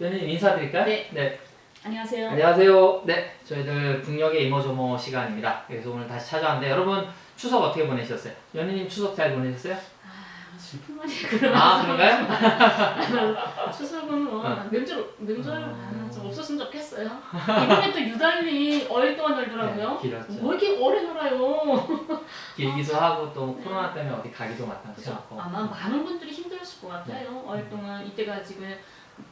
연님 인사드릴까요? 네. 안녕하세요. 안녕하세요. 네, 저희들 북녘의 이모저모 시간입니다. 그래서 오늘 다시 찾아왔는데 여러분 추석 어떻게 보내셨어요? 연희님 추석 잘 보내셨어요? 아, 슬픈 말이 그럼. 아 그런가요? 추석은 뭐 어. 명절 명절 어. 아, 좀 없었으면 좋겠어요. 이번에 또 유달리 어릴 동안 놀더라고요. 네, 길었죠. 뭐 이렇게 오래 놀아요? 길기도 하고 또 코로나 때문에 어디 가기도 마땅치 않고. 아마 많은 분들이 힘들었을 것 같아요. 네. 어릴 동안 이때가 지금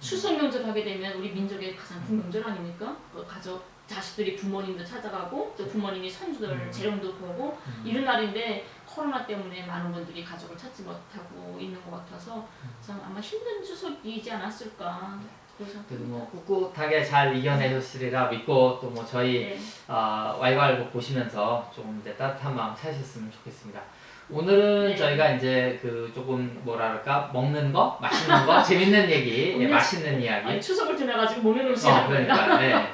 추석 명절 하게 되면 우리 민족의 가장 큰 명절 아닙니까? 그 가족 자식들이 부모님도 찾아가고 또 부모님이 손주들 음. 재롱도 보고 음. 이런 날인데 코로나 때문에 많은 분들이 가족을 찾지 못하고 있는 것 같아서 참 아마 힘든 추석이지 않았을까 그래서 그래도 뭐 꿋꿋하게 잘 이겨내셨으리라 믿고 또 뭐 저희 네. 어, 왈왈곡 보시면서 조금 이제 따뜻한 마음 찾으셨으면 좋겠습니다. 오늘은 네. 저희가 이제 그 조금 뭐랄까 먹는 거, 맛있는 거, 재밌는 얘기, 예, 오늘 맛있는 이야기. 아니 추석을 지나가지고 몸에 놓지 어, 않아요. 그러니까 네.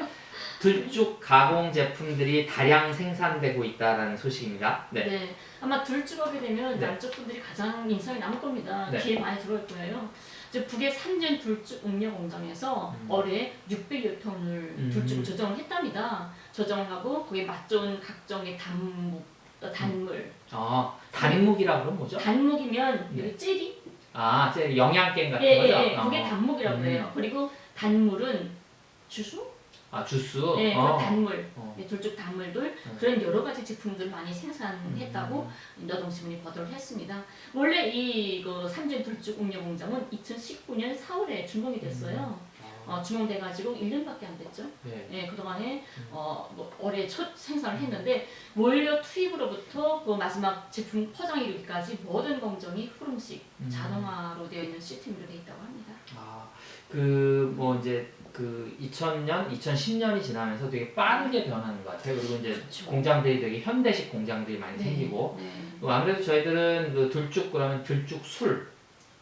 들쭉 가공 제품들이 다량 생산되고 있다라는 소식입니다. 네. 네. 아마 들쭉하게 되면 네. 남쪽 분들이 가장 인상이 남을 겁니다. 네. 귀에 많이 들어올 거예요. 이제 북의 삼전 들쭉 옥녀 공장에서 음. 올해 600여 톤을 음. 들쭉 조정을 했답니다. 조정을 하고 거기에 맛 좋은 각종의 단묵, 어, 단물. 어, 단묵이라 그러면 뭐죠? 단묵이면 네. 젤리? 아, 이제 영양갱 같은 예, 거죠? 예, 예. 어. 그게 단묵이라고 음. 그리고 단물은 주수? 아, 주스. 네, 어. 그 단물. 어. 네, 들쭉 단물들 음. 그런 여러 가지 제품들 많이 생산했다고 노동신문이 보도를 했습니다. 원래 이그 삼전 들쭉 옥녀 공장은 2019년 4월에 준공이 됐어요. 어, 준공돼가지고 1년밖에 안 됐죠. 네. 예, 그동안에 음. 어, 뭐 올해 첫 생산을 했는데 원료 투입으로부터 그 마지막 제품 포장 이르기까지 모든 공정이 후름식 음. 자동화로 되어 있는 시스템으로 되어 있다고 합니다. 아, 그 뭐 이제 그 2000년, 2010년이 지나면서 되게 빠르게 변하는 것 같아요. 그리고 이제 그렇죠. 공장들이 되게 현대식 공장들이 많이 네, 생기고 네. 또 아무래도 저희들은 그 들쭉 그러면 들쭉 술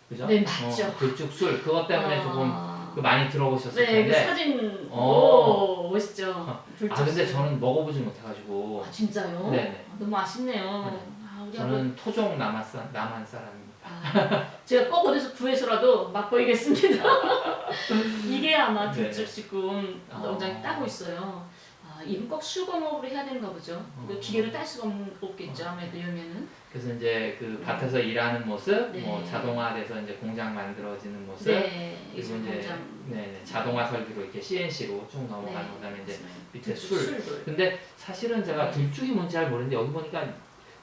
그죠? 네, 맞죠. 어, 들쭉 술 그것 때문에 아, 조금 그 많이 들어보셨을 네, 그 텐데 사진 어. 오 멋있죠. 아 불쭉 근데 술. 저는 먹어보지 못해가지고 아 진짜요? 네네. 아, 너무 아쉽네요. 네. 아, 저는 토종 남한 사 남한 사람입니다. 아, 제가 꼭 어디서 구해서라도 맛보이겠습니다. 이게 아마 네. 둘째 지금 아. 농장이 따고 있어요. 아, 이건 꼭 수공업으로 해야 되는가 보죠. 어. 그 기계로 딸 수가 없- 없겠죠. 아무래도 이러면은. 그래서 이제 그 밭에서 일하는 모습, 네. 뭐 자동화돼서 이제 공장 만들어지는 모습, 네, 그리고 이제 공장. 네네 자동화 설비로 이렇게 CNC로 쭉 넘어가는 그다음에 이제. 밑에 술. 술들. 근데 사실은 제가 네. 들쭉이 뭔지 잘 모르는데 여기 보니까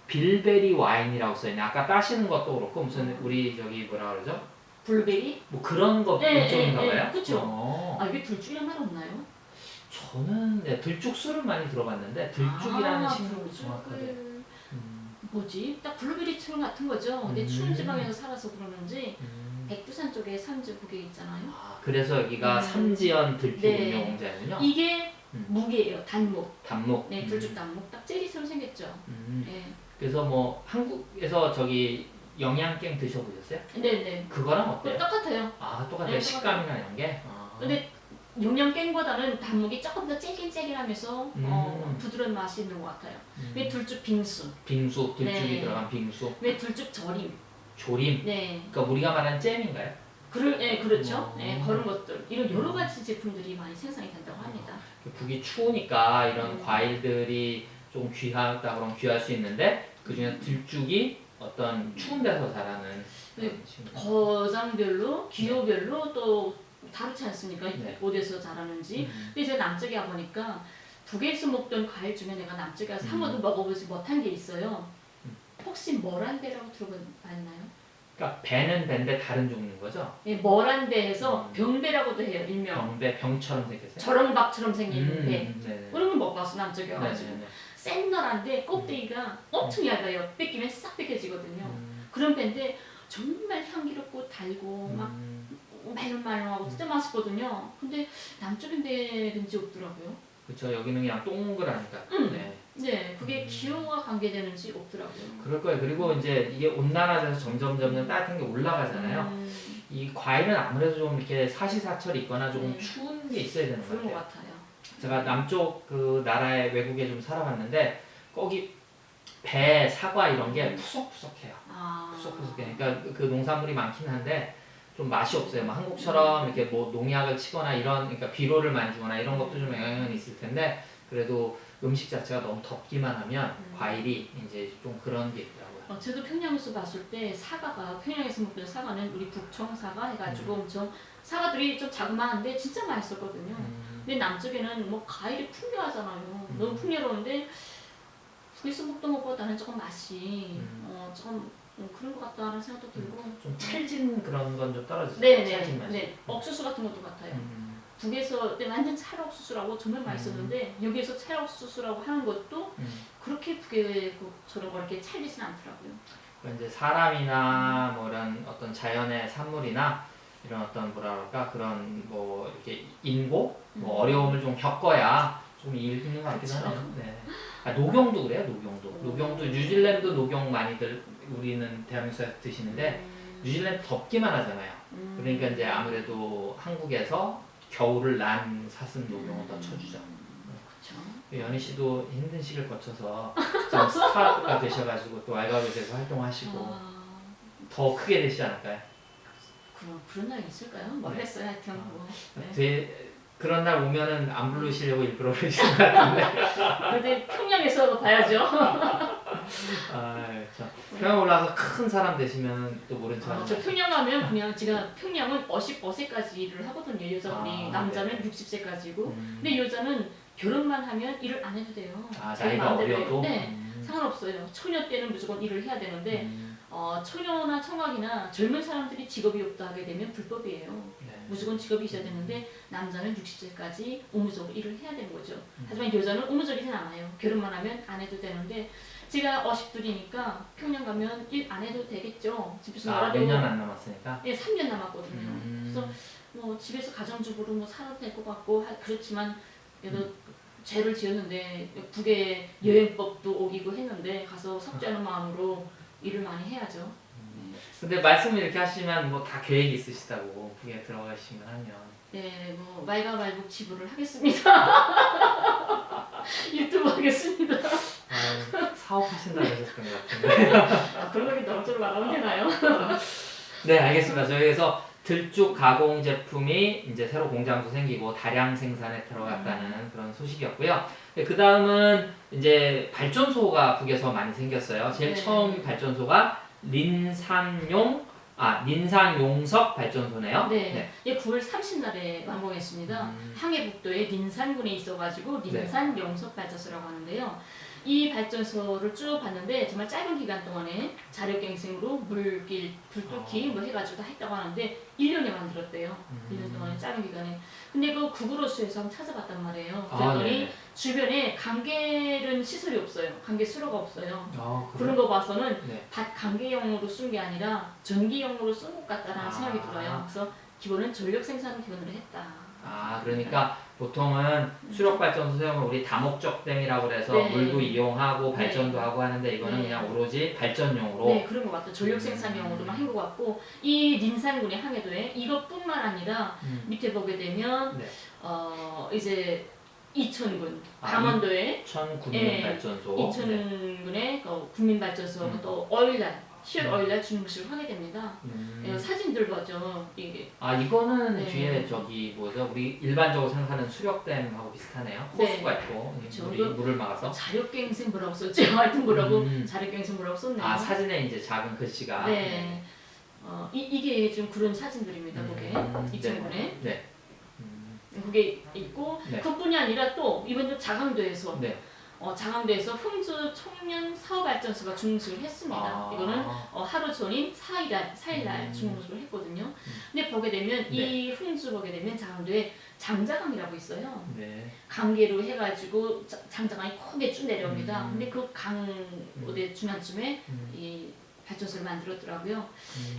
빌베리 와인이라고 써있네. 아까 따시는 것도 그렇고 무슨 우리 저기 뭐라 그러죠? 블루베리? 뭐 그런 거 네, 일종인가 네, 네. 봐요. 그쵸. 어. 아 이게 둘째란 말 없나요? 저는 네, 들쭉 술은 많이 들어봤는데 들쭉이라는 아, 들쭉을 정확하게. 음, 뭐지? 딱 블루베리처럼 같은 거죠. 근데 음. 추운 지방에서 살아서 그러는지 음. 백두산 쪽에 산지 그게 있잖아요. 아, 그래서 여기가 음. 삼지연 들쭉 네. 운영공장이군요. 이게 음. 무게예요. 단목. 단목. 네, 음. 둘쭉 단목. 딱 젤리처럼 생겼죠. 음. 네, 그래서 뭐 한국에서 저기 영양갱 드셔보셨어요? 네, 네. 그거랑 그거 어때요? 똑같아요. 아 똑같아요. 네, 식감이나 이런 게. 아. 근데 용량깽보다는 단목이 조금 더 찔긴찔긴하면서 음. 어, 부드러운 맛이 있는 것 같아요. 음. 왜 둘쭉 빙수, 빙수, 들쭉이 네. 들어간 빙수, 왜 둘쭉 절임. 조림. 네, 그러니까 우리가 말하는 잼인가요? 그를, 네 그렇죠. 어. 네, 그런 것들 이런 여러 가지 제품들이 많이 생산이 된다고 합니다. 북이 추우니까 이런 음. 과일들이 좀 귀하다 그러면 귀할 수 있는데 그 중에 들쭉이 어떤 추운 데서 자라는 네. 그런. 거장별로, 기호별로 또 다르지 않습니까? 네. 어디서 자라는지. 음. 근데 제가 남쪽에 와보니까 북에서 먹던 과일 중에 내가 남쪽에 와서 한 음. 번도 먹어보지 못한 게 있어요. 음. 혹시 머란대라고 들어봤나요? 그러니까 배는 배인데 다른 종류인 거죠? 예, 머란대에서 음. 병배라고도 해요, 일명. 병배 병처럼 생겼어요. 저렁밥처럼 생긴 음, 배. 음, 네네. 그런 걸 먹어봤어, 남쪽에 와가지고. 네네네. 생널한데 껍데기가 엄청 얇아요. 뺏기면 싹 뺏겨지거든요. 음, 그런 배인데 정말 향기롭고 달고 막 음, 말랑말랑하고 진짜 맛있거든요. 근데 남쪽인 데 왠지 없더라고요. 그렇죠. 여기는 그냥 동그라니까. 음. 네. 네, 그게 음. 기호와 관계되는지 없더라고요. 그럴 거예요. 그리고 이제 이게 온난화돼서 점점 점점 따뜻한 게 올라가잖아요. 음, 이 과일은 아무래도 좀 이렇게 사시사철 있거나 조금 네. 추운 게 있어야 되는 것 그런 것 같아요. 같아요. 제가 남쪽 그 나라의 외국에 좀 살아봤는데 거기 배, 사과 이런 게 푸석푸석해요. 아. 푸석푸석해. 그러니까 그 농산물이 많긴 한데 좀 맛이 없어요. 뭐 한국처럼 이렇게 뭐 농약을 치거나 이런 그러니까 비료를 많이 주거나 이런 것도 좀 영향은 있을 텐데 그래도 음식 자체가 너무 덥기만 하면 음. 과일이 이제 좀 그런 게 있더라고요. 어, 저도 평양에서 봤을 때 사과가 평양에서 먹던 사과는 우리 북청 사과 해가지고 엄청 사과들이 좀 자그마한데 진짜 맛있었거든요. 음, 근데 남쪽에는 뭐 과일이 풍요하잖아요. 너무 풍요로운데 북에서 먹던 것보다는 조금 맛이 음. 어, 조금 음, 그런 것 같다는 생각도 들고. 좀 찰진 그런 건 좀 떨어지죠. 네네. 찰진 맛이. 네. 옥수수 같은 것도 같아요. 음, 북에서 때 완전 찰옥수수라고 정말 맛있었는데 여기에서 찰옥수수라고 하는 것도 음. 그렇게 북에처럼 그렇게 찰지진 않더라고요. 그러니까 이제 사람이나 뭐 이런 어떤 자연의 산물이나 이런 어떤 뭐라 그럴까 그런 뭐 이렇게 인고 뭐 음. 어려움을 좀 겪어야 좀 읽는 것 그쵸. 하네요. 네. 아, 녹용도 그래요. 녹용도. 음. 녹용도 뉴질랜드 녹용 많이들 우리는 대한민국에서 드시는데 음. 뉴질랜드 덥기만 하잖아요. 음. 그러니까 이제 아무래도 한국에서 겨울을 난 사슴 녹용을 더 음. 쳐주죠. 그렇죠. 연희 씨도 힘든 시기를 거쳐서 지금 스타가 되셔가지고 또 알바벳에서 활동하시고 아, 더 크게 되시지 않을까요? 그런 그런 날 있을까요? 모르겠어요. 하여튼 뭐. 네. 되- 그런 날 오면은 안 부르시려고 일부러 그러시는 것 같은데. 근데 평양에서 봐야죠. 아, 참. 평양 올라와서 큰 사람 되시면 또 모른 척 아. 저 평양 가면 그냥 제가 평양은 50어세까지 일을 하거든요. 여자분이 아, 남자는 60세까지고. 음. 근데 여자는 결혼만 하면 일을 안 해도 돼요. 아, 나이가 마음대로 어려도? 네. 음. 상관없어요. 처녀 때는 무조건 일을 해야 되는데 음. 어, 처녀나 청각이나 젊은 사람들이 직업이 없다 하게 되면 불법이에요. 네. 무조건 직업이 있어야 되는데 남자는 60세까지 의무적으로 일을 해야 되는 거죠. 음. 하지만 여자는 의무적이진 않아요. 결혼만 하면 안 해도 되는데 제가 어식들이니까 평양 가면 일 안 해도 되겠죠. 집에서 아, 놀아도 몇년 안 남았으니까. 예, 3년 남았거든요. 음. 그래서 뭐 집에서 가정주부로 뭐 살아도 될 것 같고 하- 그렇지만 그래도 죄를 지었는데 북에 여행법도 오기고 했는데 가서 석자는 마음으로 일을 많이 해야죠. 근데 말씀을 이렇게 하시면 뭐 다 계획이 있으시다고 북에 들어가시면 하면. 네, 뭐 말가 말복 지불을 하겠습니다. 유튜브 하겠습니다. 아, 사업하신다고 하셨던 것 같은데. 아, 그런 거기 너무 말하면 되나요? 네, 알겠습니다. 저희에서 들쭉 가공 제품이 이제 새로 공장도 생기고 다량 생산에 들어갔다는 그런 소식이었고요. 그 다음은 이제 발전소가 북에서 많이 생겼어요. 제일 네. 처음 발전소가 린산용 아 린산용석 발전소네요. 네, 예, 9월 30날에 완공했습니다. 음, 항해북도에 린산군에 있어가지고 린산 영석 발전소라고 하는데요. 이 발전소를 쭉 봤는데 정말 짧은 기간 동안에 자력갱생으로 물길, 불뚫기 뭐 해가지고 다 했다고 하는데 1년에 만들었대요. 음. 1년 동안에 짧은 기간에. 근데 그 구글어수에서 한번 찾아봤단 말이에요. 아, 그랬더니 네. 주변에 강계른 시설이 없어요. 강계 수로가 없어요. 아, 그런 거 봐서는 네. 밭 강계용으로 쓴 게 아니라 전기용으로 쓴 것 같다라는 아. 생각이 들어요. 그래서 기본은 전력 생산을 기본으로 했다. 아 그러니까 보통은 수력 발전소 세우면 우리 다목적 댐이라고 그래서 네. 물도 이용하고 발전도 네. 하고 하는데 이거는 네. 그냥 오로지 발전용으로 네, 그런 것 같아요. 전력 생산용으로만 한 것 같고 이 린산군의 항해도에 이것뿐만 아니라 음. 밑에 보게 되면 네. 어 이제 이천군 아, 강원도에 천 예, 국민발전소 네. 이천군의 그 국민발전소 음. 또 어일 날 10월 음. 어일날 주무식을 하게 됩니다. 음. 예, 사진들 보죠. 이게 아 이거는 네. 뒤에 저기 뭐죠? 우리 일반적으로 생각하는 수력댐하고 비슷하네요. 네. 호수가 있고 그쵸. 물이 이거 물을 막아서. 자력갱생 뭐라고 썼죠? 하여튼 뭐라고 음. 자력갱생 뭐라고 썼네요. 아 사진에 이제 작은 글씨가. 네. 어, 이, 이게 좀 그런 사진들입니다. 그게 음, 이천군에 네. 음, 그게 있고 네. 그뿐이 아니라 또 이번에 자강도에서 네. 어, 장항도에서 흥주 청년 사업발전소가 중식을 했습니다. 아. 이거는 어, 하루 전인 4일날, 4일날 음. 중식을 했거든요. 근데 보게 되면 이 흥주 보게 되면 장항도에 장자강이라고 있어요. 네. 강계로 해가지고 자- 장자강이 크게 쭉 내려옵니다. 음. 근데 그 강 어디 중간쯤에 음, 이 발전소를 만들었더라고요.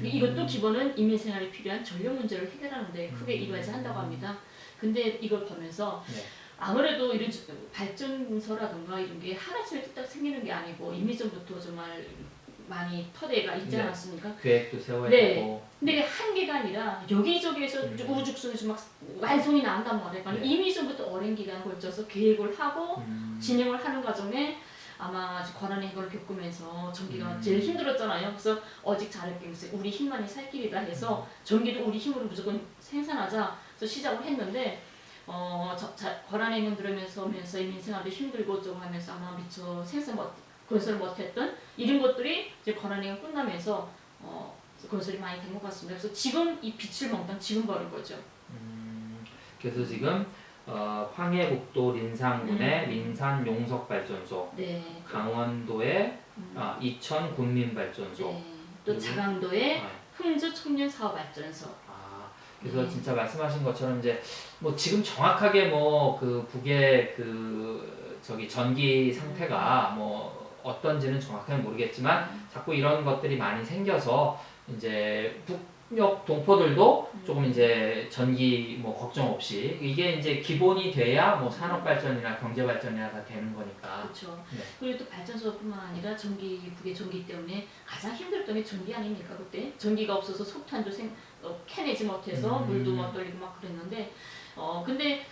음. 이것도 기본은 인민생활에 필요한 전력 문제를 해결하는데 크게 음. 이루어야 한다고 합니다. 근데 이걸 보면서 네. 아무래도 이런 주- 발전소라든가 이런 게 하나씩 뚝딱 생기는 게 아니고 이미 전부터 정말 많이 터대가 있지 네. 않았습니까? 계획도 세워야 네. 되고. 근데 한 개가 아니라 여기저기에서 음. 우후죽순해서 막 완성이 난단 말이에요. 그러니까 네. 이미 전부터 오랜 기간 걸쳐서 계획을 하고 음. 진행을 하는 과정에 아마 권한의 해고를 겪으면서 전기가 음. 제일 힘들었잖아요. 그래서 어직 잘했겠어요. 우리 힘만이 살 길이다 해서 전기도 우리 힘으로 무조건 생산하자. 그래서 시작을 했는데 어, 저, 자, 권한행은 들으면서 면서 민생활도 힘들고 좀 하면서 아마 미처 생산 못 건설 못했던 이런 것들이 이제 권한행은 끝나면서 어, 건설이 많이 된 것 같습니다. 그래서 지금 이 빛을 먹던 지금 버는 거죠. 음, 그래서 지금 어, 황해북도 린산군의 음. 린산 용석발전소, 네. 강원도의 음. 아, 이천 군민발전소. 네. 또 자강도의 아, 흥주 청년 사업발전소. 아, 그래서 네. 진짜 말씀하신 것처럼 이제 뭐 지금 정확하게 뭐 그 북의 그 저기 전기 상태가 뭐 어떤지는 정확하게 모르겠지만 자꾸 이런 것들이 많이 생겨서 이제 북녘 동포들도 조금 이제 전기 뭐 걱정 없이 이게 이제 기본이 돼야 뭐 산업 발전이나 경제 발전이나 다 되는 거니까. 그렇죠. 네. 그리고 또 발전소뿐만 아니라 전기 북의 전기 때문에 가장 힘들었던 게 전기 아닙니까 그때 전기가 없어서 석탄도 생, 어, 캐내지 못해서 음. 물도 못 돌리고 막 그랬는데 어 근데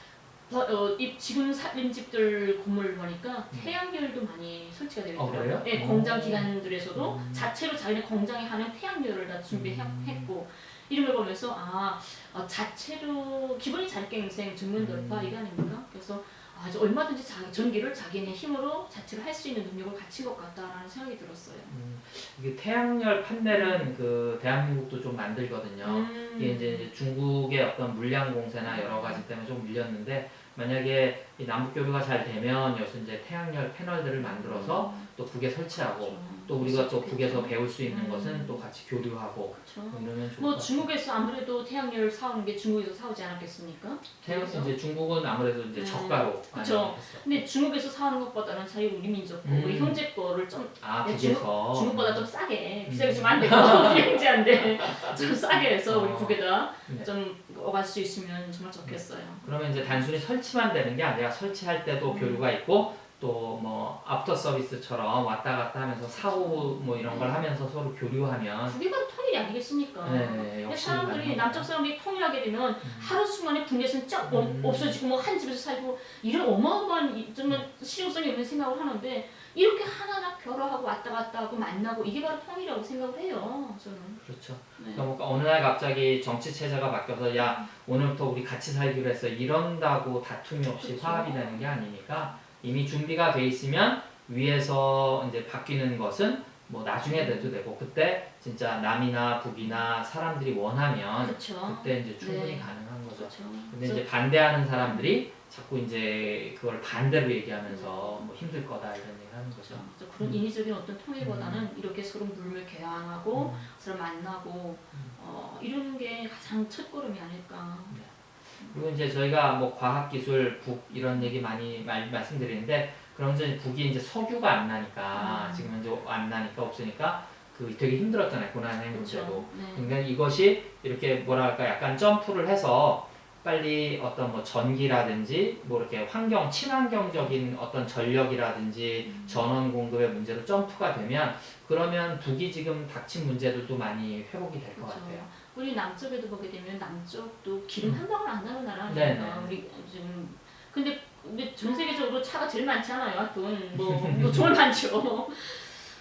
더, 어, 이 지금 살림 집들 건물 보니까 태양열도 많이 설치가 되어 어, 있더라고요. 그래요? 네, 어. 공장 기관들에서도 음. 자체로 자기네 공장에 하는 태양열을 다 음. 준비했고 이런 걸 보면서 아 어, 자체로 기본이 자력갱생 전면 돌파 음. 이게 아닙니까? 그래서 아주 얼마든지 자기 전기를 자기네 힘으로 자체로 할 수 있는 능력을 갖춘 것 같다라는 생각이 들었어요. 음, 이게 태양열 판넬은 그 대한민국도 좀 만들거든요. 음. 이게 이제 이제 중국의 어떤 물량 공세나 여러 가지 때문에 좀 밀렸는데 만약에 이 남북 교류가 잘 되면 여기서 이제 태양열 패널들을 만들어서 또 북에 설치하고 그렇죠. 또 우리가 또 그렇죠. 북에서 배울 수 있는 음. 것은 또 같이 교류하고 그렇죠. 뭐 이러면 좋을 뭐 같아요. 중국에서 아무래도 태양열 사오는 게 중국에서 사오지 않았겠습니까? 태양? 이제 중국은 아무래도 이제 음. 저가로 많이 그쵸. 했어. 근데 중국에서 사오는 것보다는 자유 우리 민족 거, 음. 우리 형제 거를 좀 아 네, 북에서 중국보다 좀 싸게 음. 비싸게 주면 안 되고 우리 형제한테 좀 싸게 해서 우리 어. 북에다 네. 좀 오갈 수 있으면 정말 좋겠어요. 그러면 이제 단순히 설치 만 되는 게 아니라 설치할 때도 음. 교류가 있고 또 뭐 앞터 서비스처럼 왔다 갔다 하면서 사후 뭐 이런 걸 하면서 서로 교류하면 바로 통일이 아니겠습니까? 네, 근데 역시 사람들이 남쪽. 사람들이 통일하게 되면 음. 하루 순간에 북에서는 쫙 어- 음. 없어지고 뭐 한 집에서 살고 이런 어마어마한 이- 정말 실용성이 없는 생각을 하는데 이렇게 하나하나 결혼하고 왔다 갔다 하고 만나고 이게 바로 통일이라고 생각을 해요. 저는. 그렇죠. 네. 그러니까 뭐 어느 날 갑자기 정치 체제가 바뀌어서 야 오늘부터 우리 같이 살기로 했어 이런다고 다툼이 없이 그렇죠. 화합이 되는 게 아니니까 이미 준비가 돼 있으면 위에서 이제 바뀌는 것은 뭐 나중에 돼도 되고 그때 진짜 남이나 북이나 사람들이 원하면 그렇죠. 그때 이제 충분히 네. 가능한 거죠. 그렇죠. 근데 이제 반대하는 사람들이 자꾸 이제 그걸 반대로 얘기하면서 뭐 힘들 거다 이런 얘기를 하는 거죠. 그렇죠. 그래서 그런 음. 인위적인 어떤 통일보다는 이렇게 서로 물물 교환하고 음. 서로 만나고 음. 어, 이러는 게 가장 첫 걸음이 아닐까. 그리고 이제 저희가 뭐 과학 기술 북 이런 얘기 많이 말, 말씀드리는데 그런 이제 북이 이제 석유가 안 나니까 음. 지금 이제 안 나니까 없으니까 그 되게 힘들었잖아요 고난의 문제도. 그렇죠. 네. 그러니까 이것이 이렇게 뭐랄까 약간 점프를 해서 빨리 어떤 뭐 전기라든지 뭐 이렇게 환경 친환경적인 어떤 전력이라든지 음. 전원 공급의 문제로 점프가 되면 그러면 북이 지금 닥친 문제들도 많이 회복이 될 것 그렇죠. 같아요. 우리 남쪽에도 보게 되면 남쪽도 기름 음. 한 방울 안 나는 나라 네네. 우리 지금 근데 근데 전 세계적으로 차가 제일 많지 않아요? 하여튼 뭐, 뭐 정말 많죠.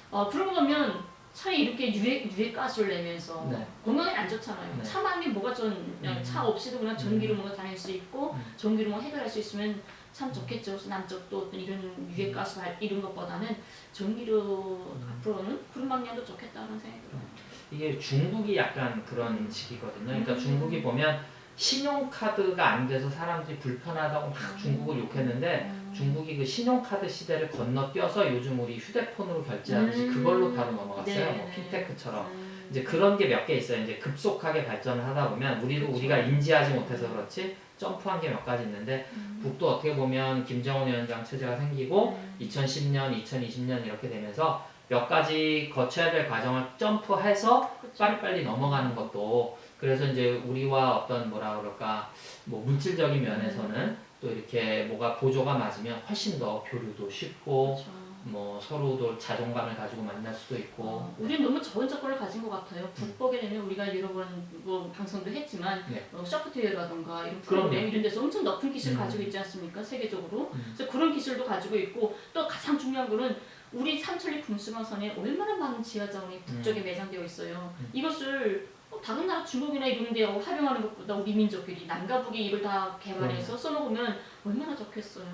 어 그런 거 보면 차에 이렇게 유해 유해 가스를 내면서 네. 건강에 안 좋잖아요. 네. 차만 게 뭐가 전 그냥 음. 차 없이도 그냥 전기로 뭔가 다닐 수 있고 음. 전기로 뭐 해결할 수 있으면 참 좋겠죠. 그래서 남쪽도 어떤 이런 유해 가스 발 이런 것보다는 전기로 음. 앞으로는 구름 방향도 좋겠다는 생각이 들어요. 이게 중국이 약간 그런 식이거든요. 그러니까 음. 중국이 보면 신용카드가 안 돼서 사람들이 불편하다고 막 중국을 욕했는데 음. 중국이 그 신용카드 시대를 건너뛰어서 요즘 우리 휴대폰으로 결제하듯이 음. 그걸로 바로 넘어갔어요. 네, 뭐 네. 핀테크처럼. 음. 이제 그런 게 몇 개 있어요. 이제 급속하게 발전을 하다 보면 우리도 그렇죠. 우리가 인지하지 못해서 그렇지 점프한 게 몇 가지 있는데 음. 북도 어떻게 보면 김정은 위원장 체제가 생기고 음. 2010년, 2020년 이렇게 되면서 몇 가지 거쳐야 될 과정을 점프해서 그렇죠. 빨리빨리 넘어가는 것도 그래서 이제 우리와 어떤 뭐라 그럴까 뭐 물질적인 면에서는 또 이렇게 뭐가 보조가 맞으면 훨씬 더 교류도 쉽고 그렇죠. 뭐 서로도 자존감을 가지고 만날 수도 있고 어, 우리는 너무 적은 조건을 가진 것 같아요. 북보게 되면 우리가 여러 번뭐 방송도 했지만 네. 어, 소프트웨어라던가 이런 그럼요. 프로그램 이런 데서 엄청 높은 기술을 음. 가지고 있지 않습니까? 세계적으로. 음. 그래서 그런 기술도 가지고 있고 또 가장 중요한 거는 우리 삼천리 금수강선에 얼마나 많은 지하자원이 북쪽에 매장되어 있어요. 음. 이것을 어, 다른 나라 중국이나 이런 데 활용하는 것보다 우리 민족끼리 남과 북이 이걸 다 개발해서 써놓으면 얼마나 좋겠어요.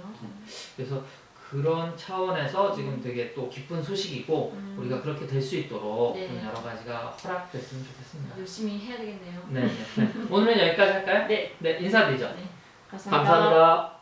그래서 그런 차원에서 지금 되게 또 기쁜 소식이고 음. 우리가 그렇게 될 수 있도록 네. 좀 여러 가지가 허락됐으면 좋겠습니다. 열심히 해야 되겠네요. 네, 네, 네. 오늘은 여기까지 할까요? 네, 네, 인사드리죠. 감사합니다. 감사합니다.